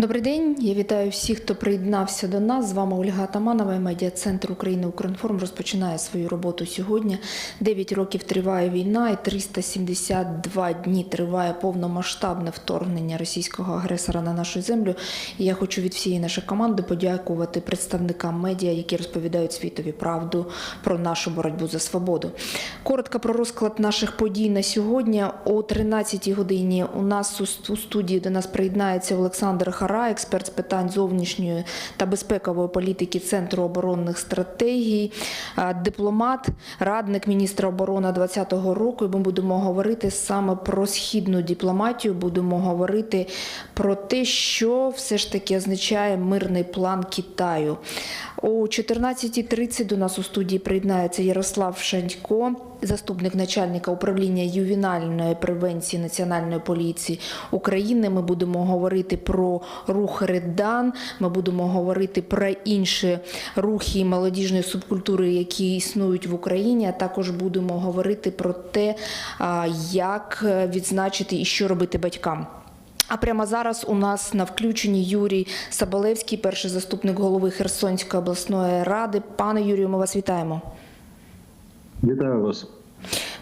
Добрий день. Я вітаю всіх, хто приєднався до нас. З вами Ольга Атаманова. і Медіа-центр України Укрінформ розпочинає свою роботу сьогодні. 9 років триває війна, і 372 дні триває повномасштабне вторгнення російського агресора на нашу землю. І я хочу від всієї нашої команди подякувати представникам медіа, які розповідають світові правду про нашу боротьбу за свободу. Коротко про розклад наших подій на сьогодні. О 13 годині у нас у- студії до нас приєднається Олександр Хара, експерт з питань зовнішньої та безпекової політики Центру оборонних стратегій, дипломат, радник міністра оборони 2020 року. І ми будемо говорити саме про східну дипломатію. Будемо говорити про те, що все ж таки означає мирний план Китаю. О 14.30 до нас у студії приєднається Ярослав Шанько, заступник начальника управління ювенальної превенції Національної поліції України. Ми будемо говорити про рух Редан. Ми будемо говорити про інші рухи молодіжної субкультури, які існують в Україні. А також будемо говорити про те, як відзначити і що робити батькам. А прямо зараз у нас на включенні Юрій Сабалевський, перший заступник голови Херсонської обласної ради. Пане Юрію, ми вас вітаємо. Вітаю вас.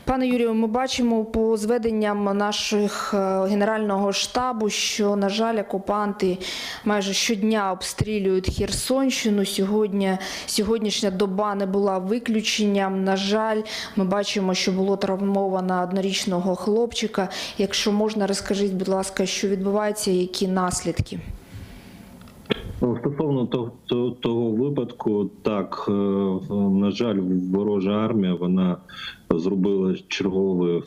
Пане Юрію, ми бачимо по зведенням наших е, генерального штабу, що на жаль, окупанти майже щодня обстрілюють Херсонщину. Сьогодні сьогоднішня доба не була виключенням. На жаль, ми бачимо, що було травмовано однорічного хлопчика. Якщо можна, розкажіть, будь ласка, що відбувається, які наслідки? Ну, Стосовно того, того, випадку, так е, на жаль, ворожа армія вона зробила черговий е,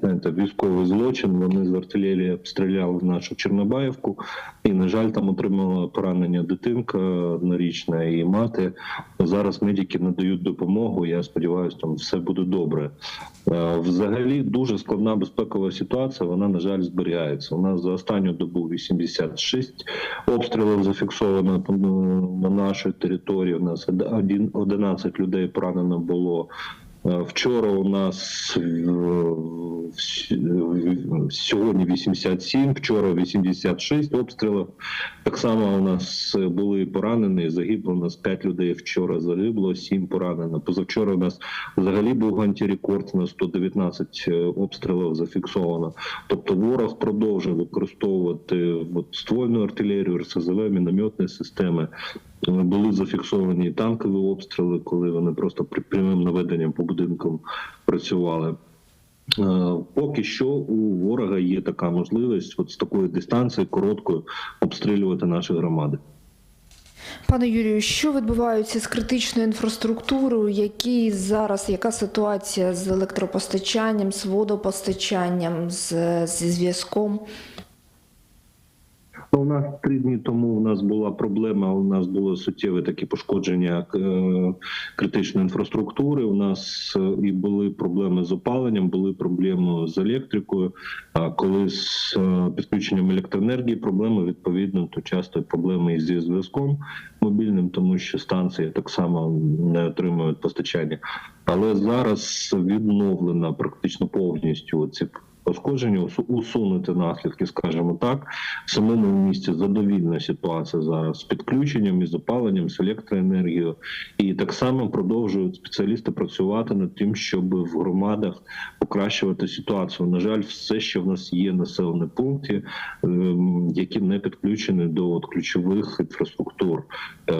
знаєте, військовий злочин. Вони з артилерії обстріляли нашу Чорнобаївку, і на жаль, там отримала поранення дитинка однорічна і мати. Зараз медики надають допомогу. Я сподіваюся, там все буде добре. Е, Взагалі дуже складна безпекова ситуація. Вона на жаль зберігається. У нас за останню добу 86 обстрілів зафіксовано е, на нашій території. У нас один- 11 людей поранено було. Е, Вчора у нас е, сьогодні 87, вчора 86 обстрілів. Так само у нас були поранені, загибло у нас 5 людей. Вчора загибло, 7 поранено. Позавчора у нас взагалі був антирекорд на 119 обстрілів зафіксовано. Тобто ворог продовжує використовувати от, ствольну артилерію, РСЗВ, мінометні системи. Е, Були зафіксовані танкові обстріли, коли вони просто при прямим наведенням по будинкам працювали. Е, Поки що у ворога є така можливість, от з такої дистанції короткою обстрілювати наші громади. Пане Юрію, що відбувається з критичною інфраструктурою? Які зараз яка ситуація з електропостачанням, з водопостачанням, з, зі зв'язком? Ну, У нас три дні тому у нас була проблема. У нас було суттєве такі пошкодження е, критичної інфраструктури. У нас е, і були проблеми з опаленням, були проблеми з електрикою. А коли з е, підключенням електроенергії проблеми відповідно, то часто проблеми і зі зв'язком мобільним, тому що станції так само не отримують постачання. Але зараз відновлена практично повністю ці пошкодження, усу- усунути наслідки, скажімо так. В самому місті задовільна ситуація зараз з підключенням і з опаленням, з електроенергією. І так само продовжують спеціалісти працювати над тим, щоб в громадах покращувати ситуацію. На жаль, все, що в нас є населені пункти, ем, які не підключені до от, ключових інфраструктур. Е,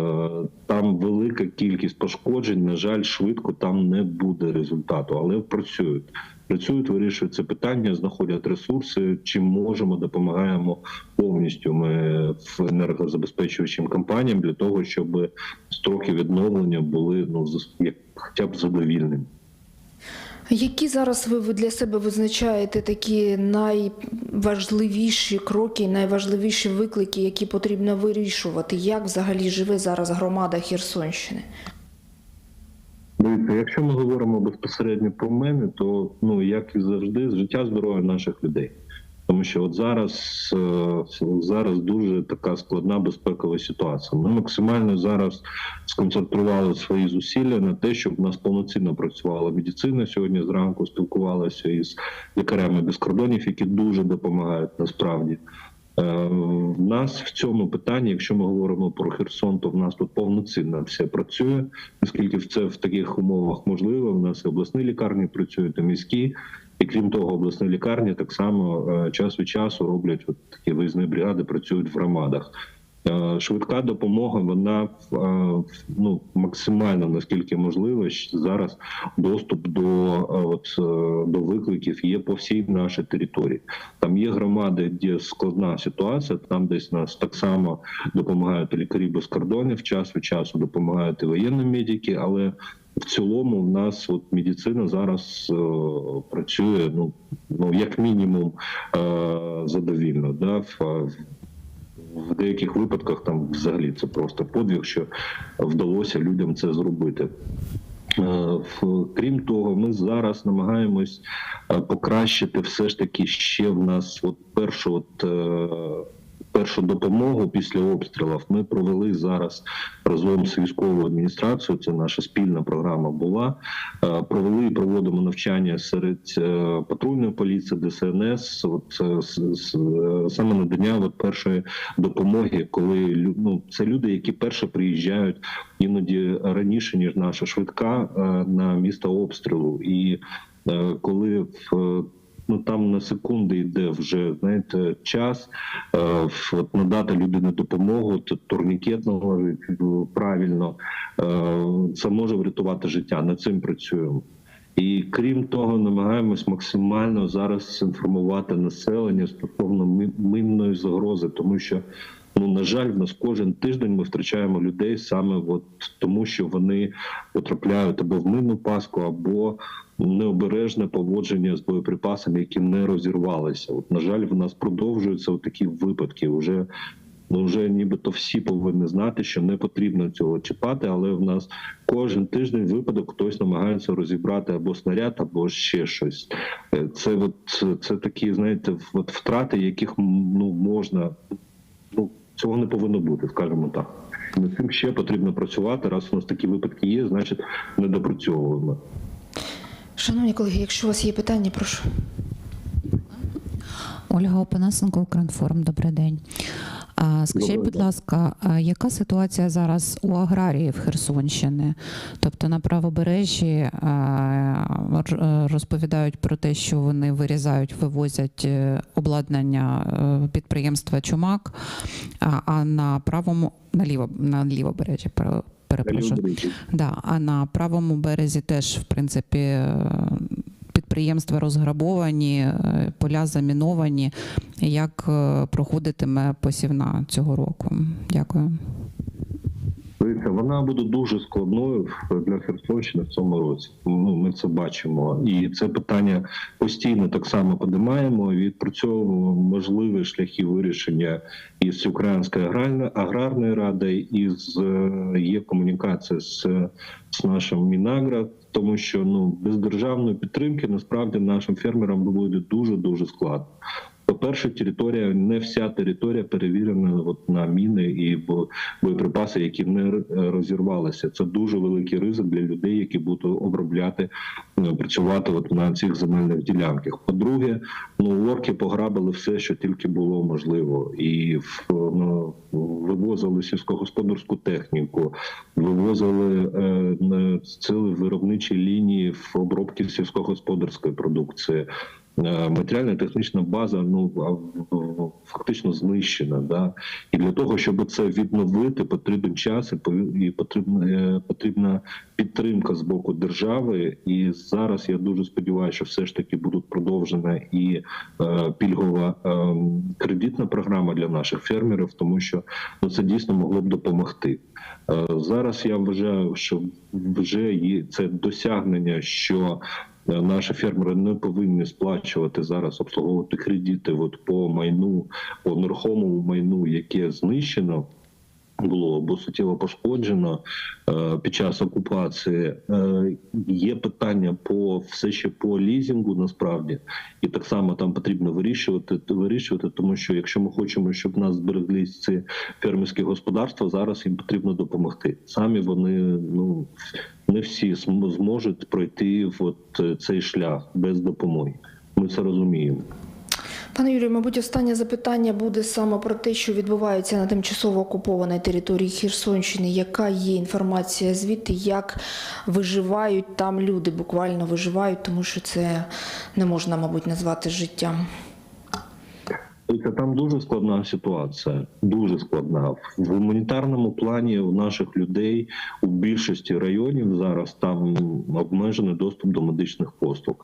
Там велика кількість пошкоджень. На жаль, швидко там не буде результату, але працюють. Працюють, вирішують це питання, знаходять ресурси. Чим можемо, допомагаємо повністю. Ми в енергозабезпечуючим компаніям для того, щоб строки відновлення були ну як хоча б задовільними. Які зараз ви для себе визначаєте такі найважливіші кроки, найважливіші виклики, які потрібно вирішувати? Як взагалі живе зараз громада Херсонщини? Дивіться, якщо ми говоримо безпосередньо про мене, то ну як і завжди, життя здоров'я наших людей. Тому що от зараз, е, зараз дуже така складна безпекова ситуація. Ми максимально зараз сконцентрували свої зусилля на те, щоб в нас повноцінно працювала медицина. Сьогодні зранку спілкувалася із лікарями без кордонів, які дуже допомагають насправді. Е, В нас в цьому питанні, якщо ми говоримо про Херсон, то в нас тут повноцінно все працює. Наскільки це в таких умовах можливо, в нас і обласні лікарні працюють, і міські. І крім того, обласні лікарні так само е, час від часу роблять от такі виїзні бригади, працюють в громадах. Е, Швидка допомога, вона е, ну максимально наскільки можливо зараз доступ до е, от до викликів є по всій нашій території. Там є громади, де складна ситуація. Там десь нас так само допомагають лікарі без кордонів. Час від часу допомагають і воєнні медики, але в цілому в нас от медицина зараз е, працює ну ну як мінімум е, задовільно. Да? В, в деяких випадках там взагалі це просто подвиг, що вдалося людям це зробити. Е, Крім того, ми зараз намагаємось е, покращити все ж таки ще в нас от першу от, е, першу допомогу після обстрілів. Ми провели зараз разом з військовою адміністрацією. Це наша спільна програма була. Е, Провели і проводимо навчання серед е, патрульної поліції, ДСНС. От е, саме надання от першої допомоги, коли ну, це люди, які перше приїжджають іноді раніше ніж наша швидка на місто обстрілу, і коли в ну там на секунди йде вже знаєте час е, от надати людині допомогу, то турнікет е, правильно, е, це може врятувати життя. Над цим працюємо. І крім того, намагаємось максимально зараз інформувати населення стосовно мінної загрози, тому що ну на жаль, в нас кожен тиждень ми втрачаємо людей саме от тому, що вони потрапляють або в минну паску, або необережне поводження з боєприпасами, які не розірвалися. От на жаль, в нас продовжуються такі випадки. Уже ну вже нібито всі повинні знати, що не потрібно цього чіпати, але в нас кожен тиждень випадок хтось намагається розібрати або снаряд, або ще щось. Е, Це от це такі, знаєте, от втрати, яких ну можна цього не повинно бути, скажімо так. Над цим ще потрібно працювати. Раз у нас такі випадки є, значить не допрацьовуємо. Шановні колеги, якщо у вас є питання, прошу. Ольга Опанасенко, Укрінформ. Добрий день. Скажіть, будь ласка, яка ситуація зараз у аграріїв Херсонщини? Тобто на правобережжі е, розповідають про те, що вони вирізають, вивозять е, обладнання е, підприємства Чумак, а, на правому на ліво на лівобережжі перепрошую. Да, а на правому березі теж, в принципі, підприємства розграбовані, е, поля заміновані. Як е, проходитиме посівна цього року? Дякую. Дивіться, вона буде дуже складною для Херсонщини в цьому році. Ну ми це бачимо, і це питання постійно так само подимаємо. Відпрацьовуємо можливі шляхи вирішення із Українською аграрною аграрною радою, і з е, є комунікація з, з нашим Мінагро, тому що ну без державної підтримки насправді нашим фермерам буде дуже дуже складно. По-перше, територія не вся територія перевірена от на міни і боєприпаси, які не розірвалися. Це дуже великий ризик для людей, які будуть обробляти, е, працювати от на цих земельних ділянках. По-друге, ну орки пограбили все, що тільки було можливо, і ну, вивозили сільськогосподарську техніку, вивозили е, цілі виробничі лінії в обробці сільськогосподарської продукції. Е, Матеріально-технічна база ну фактично знищена. Да? І для того, щоб це відновити, потрібен час і потрібна, е, потрібна підтримка з боку держави. І зараз я дуже сподіваюся, що все ж таки будуть продовжена і е, пільгова кредитна програма для наших фермерів, тому що ну, це дійсно могло б допомогти. Зараз я вважаю, що вже є це досягнення, що наші фермери не повинні сплачувати зараз обслуговувати кредити от по майну, по нерухомому майну, яке знищено. Було або суттєво пошкоджено е, під час окупації. Е, є питання по все ще по лізінгу, насправді, і так само там потрібно вирішувати вирішувати, тому що якщо ми хочемо, щоб нас збереглись ці фермерські господарства, зараз їм потрібно допомогти. Самі вони ну не всі зм- зможуть пройти от е, цей шлях без допомоги. Ми це розуміємо. Пане Юрію, мабуть, останнє запитання буде саме про те, що відбувається на тимчасово окупованій території Херсонщини. Яка є інформація звідти, як виживають там люди, буквально виживають, тому що це не можна, мабуть, назвати життям. Це там дуже складна ситуація, дуже складна. В гуманітарному плані у наших людей у більшості районів зараз там обмежений доступ до медичних послуг.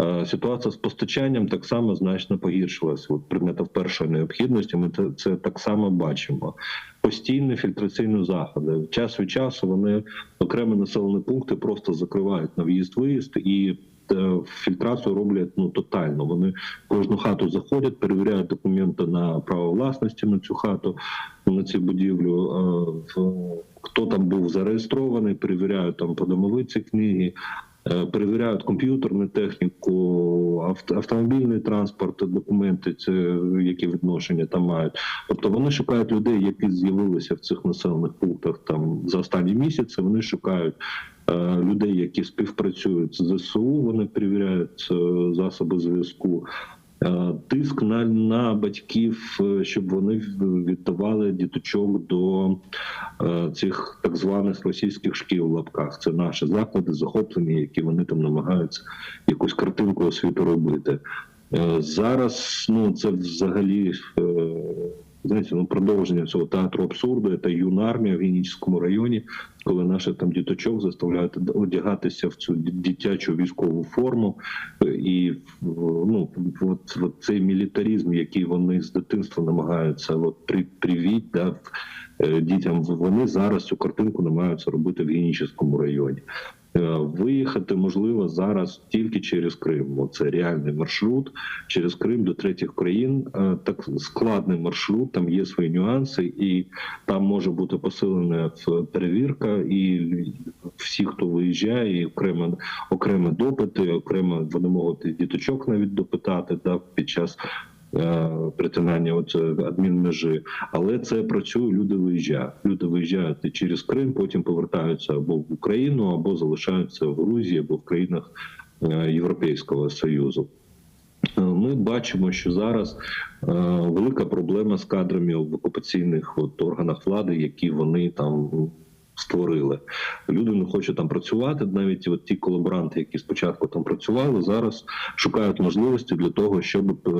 Е, Ситуація з постачанням так само значно погіршилася. От предметів першої необхідності ми це, так само бачимо. Постійні фільтраційні заходи. Час від часу вони окремі населені пункти просто закривають на в'їзд-виїзд і фільтрацію роблять ну тотально. Вони в кожну хату заходять, перевіряють документи на право власності на цю хату, на цю будівлю. е, Хто там був зареєстрований, перевіряють там подомовиці книги. Е, Перевіряють комп'ютерну техніку, авто, автомобільний транспорт, документи, це які відношення там мають. Тобто вони шукають людей, які з'явилися в цих населених пунктах там за останні місяці. Вони шукають е, людей, які співпрацюють з ЗСУ. Вони перевіряють е, засоби зв'язку. Е, Тиск на, на батьків, е, щоб вони віддавали діточок до е, цих так званих російських шкіл в лапках. Це наші заклади захоплені, які вони там намагаються якусь картинку освіту робити. Зараз ну це взагалі знаєте, ну продовження цього театру абсурду. Це юна армія в Генічському районі, коли наших там діточок заставляють одягатися в цю дитячу військову форму, і ну от, от цей мілітаризм, який вони з дитинства намагаються от при привіть да, е, дітям. Вони зараз цю картинку намагаються робити в Генічському районі. Е, Виїхати можливо зараз тільки через Крим. Це реальний маршрут через Крим до третіх країн. Е, Так складний маршрут, там є свої нюанси, і там може бути посилена перевірка, і всі, хто виїжджає, і окремо окремі допити, окремо вони можуть діточок навіть допитати да, під час. Е, Притинання от е, адмінмежі, але це працює. Люди виїжджають. Люди виїжджають через Крим, потім повертаються або в Україну, або залишаються в Грузії, або в країнах е, Європейського союзу. Ми бачимо, що зараз велика проблема з кадрами в окупаційних от, органах влади, які вони там створили. Люди не хочуть там працювати. Навіть от ті колаборанти, які спочатку там працювали, зараз шукають можливості для того, щоб е,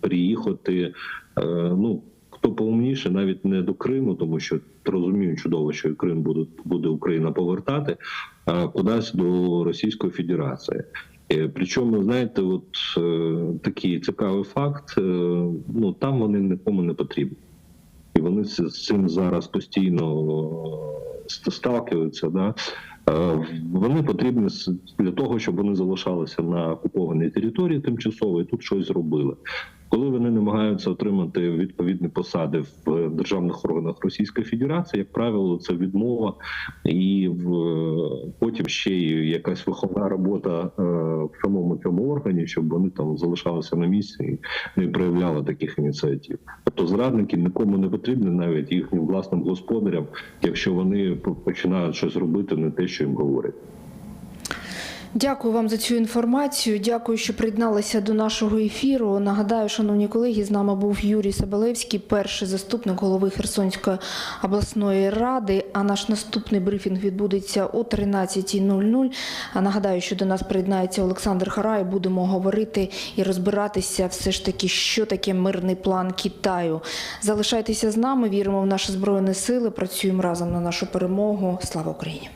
переїхати. Е, ну хто поумніше, навіть не до Криму, тому що розуміють чудово, що Крим буде, буде Україна повертати, а кудись до Російської Федерації. Е, Причому, знаєте, от такий цікавий факт: ну там вони нікому не потрібні, і вони з цим зараз постійно е, сталкиваються. Да? Е, Вони потрібні для того, щоб вони залишалися на окупованій території тимчасово і тут щось зробили. Коли вони намагаються отримати відповідні посади в державних органах Російської Федерації, як правило, це відмова, і в потім ще й якась виховна робота е, в самому цьому органі, щоб вони там залишалися на місці і не проявляли таких ініціатив. Тобто зрадники нікому не потрібні, навіть їхнім власним господарям, якщо вони починають щось робити, не те, що їм говорять. Дякую вам за цю інформацію. Дякую, що приєдналися до нашого ефіру. Нагадаю, шановні колеги, з нами був Юрій Сабалевський, перший заступник голови Херсонської обласної ради. А наш наступний брифінг відбудеться о 13.00. А нагадаю, що до нас приєднається Олександр Харай. Будемо говорити і розбиратися все ж таки, що таке мирний план Китаю. Залишайтеся з нами. Віримо в наші збройні сили. Працюємо разом на нашу перемогу. Слава Україні!